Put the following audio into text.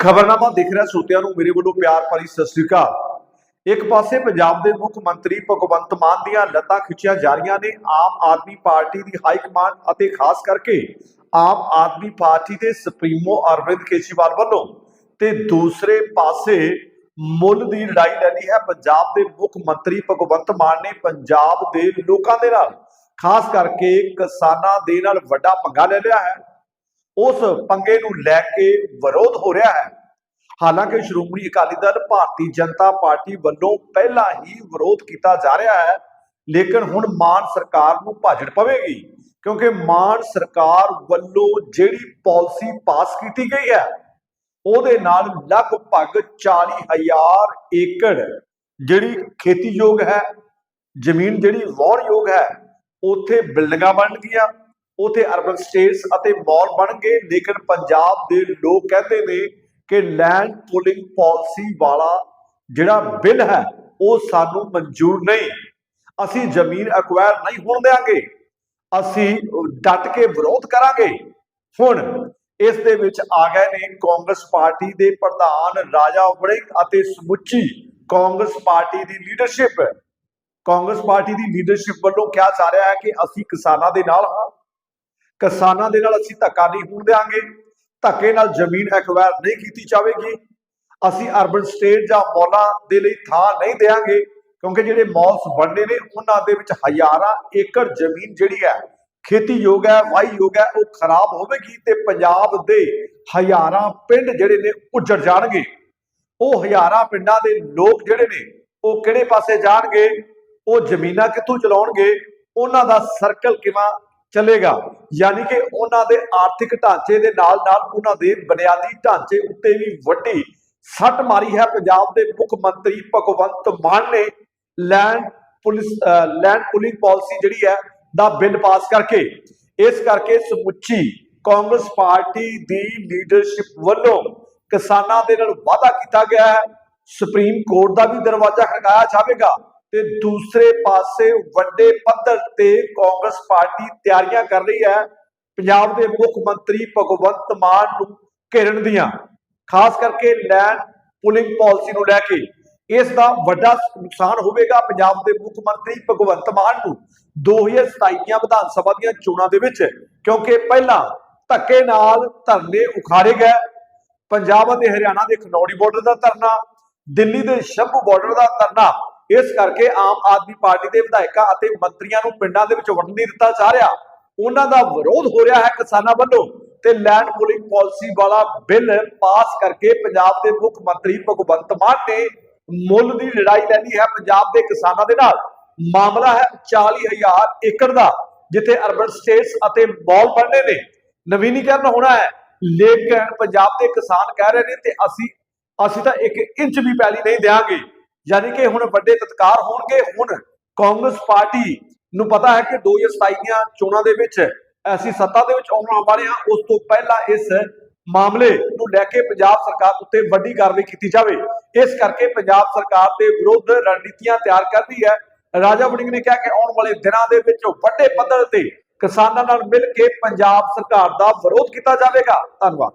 ਖਬਰਨਾਮਾ ਦੇਖ ਰਿਹਾ ਸੋਤਿਆਂ ਨੂੰ, ਮੇਰੇ ਵੱਲੋਂ ਪਿਆਰ ਭਰੀ ਸਤਿ ਸ੍ਰੀ ਅਕਾਲ। ਇੱਕ ਪਾਸੇ ਪੰਜਾਬ ਦੇ ਮੁੱਖ ਮੰਤਰੀ ਭਗਵੰਤ ਮਾਨ ਦੀਆਂ ਲੱਤਾਂ ਖਿੱਚੀਆਂ ਜਾ ਰਹੀਆਂ ਨੇ, ਆਮ ਆਦਮੀ ਪਾਰਟੀ ਦੀ ਹਾਈ ਕਮਾਂਡ ਅਤੇ ਖਾਸ ਕਰਕੇ ਆਮ ਆਦਮੀ ਪਾਰਟੀ ਦੇ ਸੁਪਰੀਮੋ ਅਰਵਿੰਦ ਕੇਜਰੀਵਾਲ ਵੱਲੋਂ ਤੇ ਦੂਸਰੇ ਪਾਸੇ ਮੁੱਲ ਦੀ ਲੜਾਈ ਲੈਣੀ ਹੈ। ਪੰਜਾਬ ਦੇ ਮੁੱਖ ਮੰਤਰੀ ਭਗਵੰਤ ਮਾਨ ਨੇ ਪੰਜਾਬ ਦੇ ਲੋਕਾਂ ਦੇ ਨਾਲ, ਖਾਸ ਕਰਕੇ ਕਿਸਾਨਾਂ ਦੇ ਨਾਲ ਵੱਡਾ ਪੰਗਾ ਲੈ ਲਿਆ ਹੈ। ਉਸ ਪੰਗੇ ਨੂੰ ਲੈ ਕੇ ਵਿਰੋਧ ਹੋ ਰਿਹਾ ਹੈ। ਹਾਲਾਂਕਿ ਸ਼੍ਰੋਮਣੀ ਅਕਾਲੀ ਦਲ ਭਾਰਤੀ ਜਨਤਾ ਪਾਰਟੀ ਵੱਲੋਂ ਪਹਿਲਾਂ ਹੀ ਵਿਰੋਧ ਕੀਤਾ ਜਾ ਰਿਹਾ ਹੈ, ਲੇਕਿਨ ਹੁਣ ਮਾਨ ਸਰਕਾਰ ਨੂੰ ਭਾਜੜ ਪਵੇਗੀ, ਕਿਉਂਕਿ ਮਾਨ ਸਰਕਾਰ ਵੱਲੋਂ ਜਿਹੜੀ ਪਾਲਿਸੀ ਪਾਸ ਕੀਤੀ ਗਈ ਹੈ, ਉਹਦੇ ਨਾਲ ਲਗਭਗ 40000 ਏਕੜ ਜਿਹੜੀ ਖੇਤੀਯੋਗ ਹੈ, ਜ਼ਮੀਨ ਜਿਹੜੀ ਵਾਹਣਯੋਗ ਹੈ, ਉੱਥੇ ਬਿਲਡਿੰਗਾਂ ਬਣਨਗੀਆਂ। ਉਥੇ ਅਰਬਨ ਸਟੇਟਸ ਅਤੇ ਮਾਲ ਬਣ ਗਏ। ਲੇਕਿਨ ਪੰਜਾਬ ਦੇ ਲੋਕ ਕਹਿੰਦੇ ਨੇ ਕਿ ਲੈਂਡ ਪੂਲਿੰਗ ਪਾਲਿਸੀ ਵਾਲਾ ਜਿਹੜਾ ਬਿੱਲ ਹੈ, ਉਹ ਸਾਨੂੰ ਮਨਜ਼ੂਰ ਨਹੀਂ। ਅਸੀਂ ਜ਼ਮੀਨ ਅਕਵਾਇਰ ਨਹੀਂ ਹੋਣ ਦੇਵਾਂਗੇ ਅਸੀਂ ਡਟ ਕੇ ਵਿਰੋਧ ਕਰਾਂਗੇ। ਹੁਣ ਇਸ ਦੇ ਵਿੱਚ ਆ ਗਏ ਨੇ ਕਾਂਗਰਸ ਪਾਰਟੀ ਦੇ ਪ੍ਰਧਾਨ ਰਾਜਾ ਵੜਿੰਗ ਅਤੇ ਸਮੁੱਚੀ ਕਾਂਗਰਸ ਪਾਰਟੀ ਦੀ ਲੀਡਰਸ਼ਿਪ ਕਾਂਗਰਸ ਪਾਰਟੀ ਦੀ ਲੀਡਰਸ਼ਿਪ ਵੱਲੋਂ ਕਿਹਾ ਜਾ ਰਿਹਾ ਹੈ ਕਿ ਅਸੀਂ ਕਿਸਾਨਾਂ ਦੇ ਨਾਲ ਹਾਂ। ਕਿਸਾਨਾਂ ਦੇ ਨਾਲ ਅਸੀਂ ਧੱਕਾ ਨਹੀਂ ਹੋਣ ਦੇਵਾਂਗੇ ਧੱਕੇ ਨਾਲ ਜ਼ਮੀਨ ਐਕਵਾਇਰ ਨਹੀਂ ਕੀਤੀ ਜਾਵੇਗੀ। ਅਸੀਂ ਅਰਬਨ ਸਟੇਟ ਜਾਂ ਮੌਲਾਂ ਦੇ ਲਈ ਥਾਂ ਨਹੀਂ ਦੇਵਾਂਗੇ ਕਿਉਂਕਿ ਜਿਹੜੇ ਮਾਲਸ ਬਣਨੇ ਨੇ, ਉਹਨਾਂ ਦੇ ਵਿੱਚ ਹਜ਼ਾਰਾਂ ਏਕੜ ਜ਼ਮੀਨ ਜਿਹੜੀ ਹੈ, ਖੇਤੀਯੋਗ ਹੈ, ਵਾਹੀਯੋਗ ਹੈ, ਉਹ ਖਰਾਬ ਹੋਵੇਗੀ ਤੇ ਪੰਜਾਬ ਦੇ ਹਜ਼ਾਰਾਂ ਪਿੰਡ ਜਿਹੜੇ ਨੇ ਉੱਜੜ ਜਾਣਗੇ। ਉਹ ਹਜ਼ਾਰਾਂ ਪਿੰਡਾਂ ਦੇ ਲੋਕ ਜਿਹੜੇ ਨੇ, ਉਹ ਕਿਹੜੇ ਪਾਸੇ ਜਾਣਗੇ? ਉਹ ਜ਼ਮੀਨਾਂ ਕਿੱਥੋਂ ਚਲਾਉਣਗੇ? ਉਹਨਾਂ ਦਾ ਸਰਕਲ ਕਿਵੇਂ ਚੱਲੇਗਾ। ਯਾਨੀ ਕਿ ਉਹਨਾਂ ਦੇ ਆਰਥਿਕ ਢਾਂਚੇ ਦੇ ਨਾਲ ਨਾਲ ਉਹਨਾਂ ਦੇ ਬੁਨਿਆਦੀ ਢਾਂਚੇ ਉੱਤੇ ਵੀ ਵੱਡੀ ਸੱਟ ਮਾਰੀ ਹੈ। ਪੰਜਾਬ ਦੇ ਮੁੱਖ ਮੰਤਰੀ ਭਗਵੰਤ ਮਾਨ ਨੇ land police land pooling policy ਜਿਹੜੀ ਹੈ ਦਾ ਬਿੱਲ ਪਾਸ ਕਰਕੇ, ਇਸ ਕਰਕੇ ਸਮੁੱਚੀ ਕਾਂਗਰਸ ਪਾਰਟੀ ਦੀ ਲੀਡਰਸ਼ਿਪ ਵੱਲੋਂ ਕਿਸਾਨਾਂ ਦੇ ਨਾਲ ਵਾਅਦਾ ਕੀਤਾ ਗਿਆ ਹੈ। ਸੁਪਰੀਮ ਕੋਰਟ ਦਾ ਵੀ ਦਰਵਾਜ਼ਾ ਖੜਕਾਇਆ ਜਾਵੇਗਾ। ਤੇ ਦੂਸਰੇ ਪਾਸੇ ਵੱਡੇ ਪੱਧਰ ਤੇ ਕਾਂਗਰਸ ਪਾਰਟੀ ਤਿਆਰੀਆਂ ਕਰ ਰਹੀ ਹੈ। ਪੰਜਾਬ ਦੇ ਮੁੱਖ ਮੰਤਰੀ ਭਗਵੰਤ ਮਾਨ ਨੂੰ ਘੇਰਨ ਦੀਆਂ, ਖਾਸ ਕਰਕੇ ਲੈਂਡ ਪੁਲਿੰਗ ਪਾਲਿਸੀ ਨੂੰ ਲੈ ਕੇ। ਇਸ ਦਾ ਵੱਡਾ ਨੁਕਸਾਨ ਹੋਵੇਗਾ ਪੰਜਾਬ ਦੇ ਮੁੱਖ ਮੰਤਰੀ ਭਗਵੰਤ ਮਾਨ ਨੂੰ 2027 ਦੀਆਂ ਵਿਧਾਨ ਸਭਾ ਦੀਆਂ ਚੋਣਾਂ ਦੇ ਵਿੱਚ, ਕਿਉਂਕਿ ਪਹਿਲਾਂ ਧੱਕੇ ਨਾਲ ਧਰਨੇ ਉਖਾੜੇ ਗਏ। ਪੰਜਾਬ ਅਤੇ ਹਰਿਆਣਾ ਦੇ ਖਨੌੜੀ ਬਾਰਡਰ ਦਾ ਧਰਨਾ, ਦਿੱਲੀ ਦੇ ਸ਼ੰਭੂ ਬਾਰਡਰ ਦਾ ਧਰਨਾ ਇਸ ਕਰਕੇ ਆਮ ਆਦਮੀ ਪਾਰਟੀ ਦੇ ਵਿਧਾਇਕਾਂ ਅਤੇ ਮੰਤਰੀਆਂ ਨੂੰ ਪਿੰਡਾਂ ਦੇ ਵਿੱਚ ਵੜਨ ਨਹੀਂ ਦਿੱਤਾ ਜਾ ਰਿਹਾ। ਉਹਨਾਂ ਦਾ ਵਿਰੋਧ ਹੋ ਰਿਹਾ ਹੈ ਕਿਸਾਨਾਂ ਵੱਲੋਂ ਤੇ ਲੈਂਡ ਪੂਲਿੰਗ ਪਾਲਿਸੀ ਵਾਲਾ ਬਿੱਲ ਪਾਸ ਕਰਕੇ ਪੰਜਾਬ ਦੇ ਮੁੱਖ ਮੰਤਰੀ ਭਗਵੰਤ ਮਾਨ ਨੇ ਮੁੱਲ ਦੀ ਲੜਾਈ ਲੈਣੀ ਹੈ। ਪੰਜਾਬ ਦੇ ਕਿਸਾਨਾਂ ਦੇ ਨਾਲ ਮਾਮਲਾ ਹੈ 40000 ਏਕੜ ਦਾ, ਜਿੱਥੇ ਅਰਬਨ ਸਟੇਟਸ ਅਤੇ ਮਾਲ ਬਣਨੇ ਨੇ। ਨਵੀਨੀਕਰਨ ਹੋਣਾ ਹੈ। ਲੇਕਿਨ ਪੰਜਾਬ ਦੇ ਕਿਸਾਨ ਕਹਿ ਰਹੇ ਨੇ ਤੇ ਅਸੀਂ ਅਸੀਂ ਤਾਂ 1 ਇੰਚ ਵੀ ਪੈਲੀ ਨਹੀਂ ਦੇਾਂਗੇ ਯਾਨੀ ਕਿ ਹੁਣ ਵੱਡੇ ਤਤਕਾਰ ਹੋਣਗੇ। ਹੁਣ ਕਾਂਗਰਸ ਪਾਰਟੀ ਨੂੰ ਪਤਾ ਹੈ ਕਿ 2027 ਦੀਆਂ ਚੋਣਾਂ ਦੇ ਵਿੱਚ ਅਸੀਂ ਸੱਤਾ ਦੇ ਵਿੱਚ ਆਉਣ ਵਾਲੇ ਹਾਂ। ਉਸ ਤੋਂ ਪਹਿਲਾਂ ਇਸ ਮਾਮਲੇ ਨੂੰ ਲੈ ਕੇ ਪੰਜਾਬ ਸਰਕਾਰ ਉੱਤੇ ਵੱਡੀ ਕਾਰਵਾਈ ਕੀਤੀ ਜਾਵੇ। ਇਸ ਕਰਕੇ ਪੰਜਾਬ ਸਰਕਾਰ ਦੇ ਵਿਰੁੱਧ ਰਣਨੀਤੀਆਂ ਤਿਆਰ ਕਰ ਰਹੀ ਹੈ। ਰਾਜਾ ਵੜਿੰਗ ਨੇ ਕਿਹਾ ਕਿ ਆਉਣ ਵਾਲੇ ਦਿਨਾਂ ਦੇ ਵਿੱਚ ਵੱਡੇ ਪੱਧਰ ਤੇ ਕਿਸਾਨਾਂ ਨਾਲ ਮਿਲ ਕੇ ਪੰਜਾਬ ਸਰਕਾਰ ਦਾ ਵਿਰੋਧ ਕੀਤਾ ਜਾਵੇਗਾ। ਧੰਨਵਾਦ।